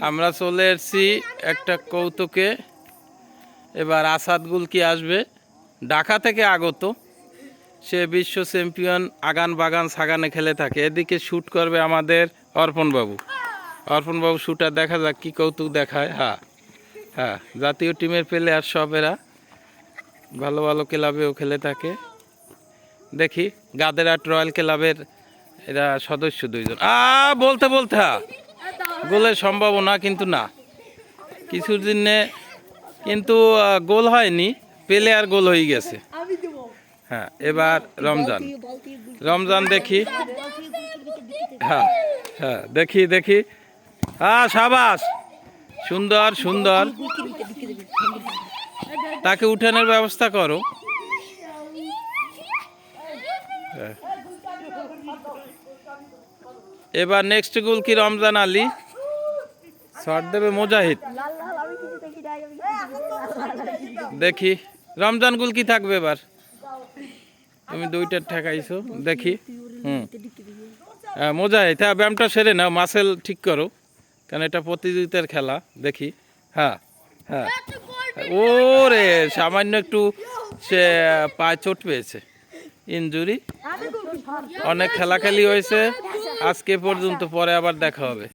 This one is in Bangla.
আমরা চলে এসেছি একটা কৌতুকে। এবার আসাদগুল কি আসবে। ঢাকা থেকে আগত। সে বিশ্ব চ্যাম্পিয়ন আগান বাগান সাগানে খেলে থাকে। এদিকে শ্যুট করবে আমাদের অর্পণবাবু। অর্পণবাবু শ্যুটার দেখা যাক কি কৌতুক দেখায়। হ্যাঁ হ্যাঁ জাতীয় টিমের প্লেয়ার সব এরা। ভালো ভালো ক্লাবেও খেলে থাকে। দেখি গাদেরহাট রয়্যাল ক্লাবের এরা সদস্য দুইজন। আ, বলতে বলতে হ্যাঁ। গোলের সম্ভাবনা কিন্তু না। কিছুর দিনে কিন্তু গোল হয়নি, পেলে আর গোল হয়ে গেছে। হ্যাঁ এবার রমজান। রমজান দেখি। হ্যাঁ হ্যাঁ দেখি দেখি। হ্যাঁ সাবাস! সুন্দর সুন্দর। তাকে উঠানোর ব্যবস্থা করো। হ্যাঁ। এবার নেক্সট গোল কি রমজান আলী? শট দেবে মুজাহিদ দেখি। রমজান গুল কি থাকবে এবার? তুমি দুইটা ঠেকাইছো, দেখি। হুম। হ্যাঁ মুজাহিদ হ্যাঁ ব্যায়ামটা সেরে নাও মাসেল ঠিক করো। কারণ এটা প্রতিযোগিতার খেলা, দেখি। হ্যাঁ হ্যাঁ। ও রে সামান্য একটু সে পায়ে চোট পেয়েছে। ইনজুরি। অনেক খেলাখেলি হয়েছে। আজকে পর্যন্ত পরে আবার দেখা হবে।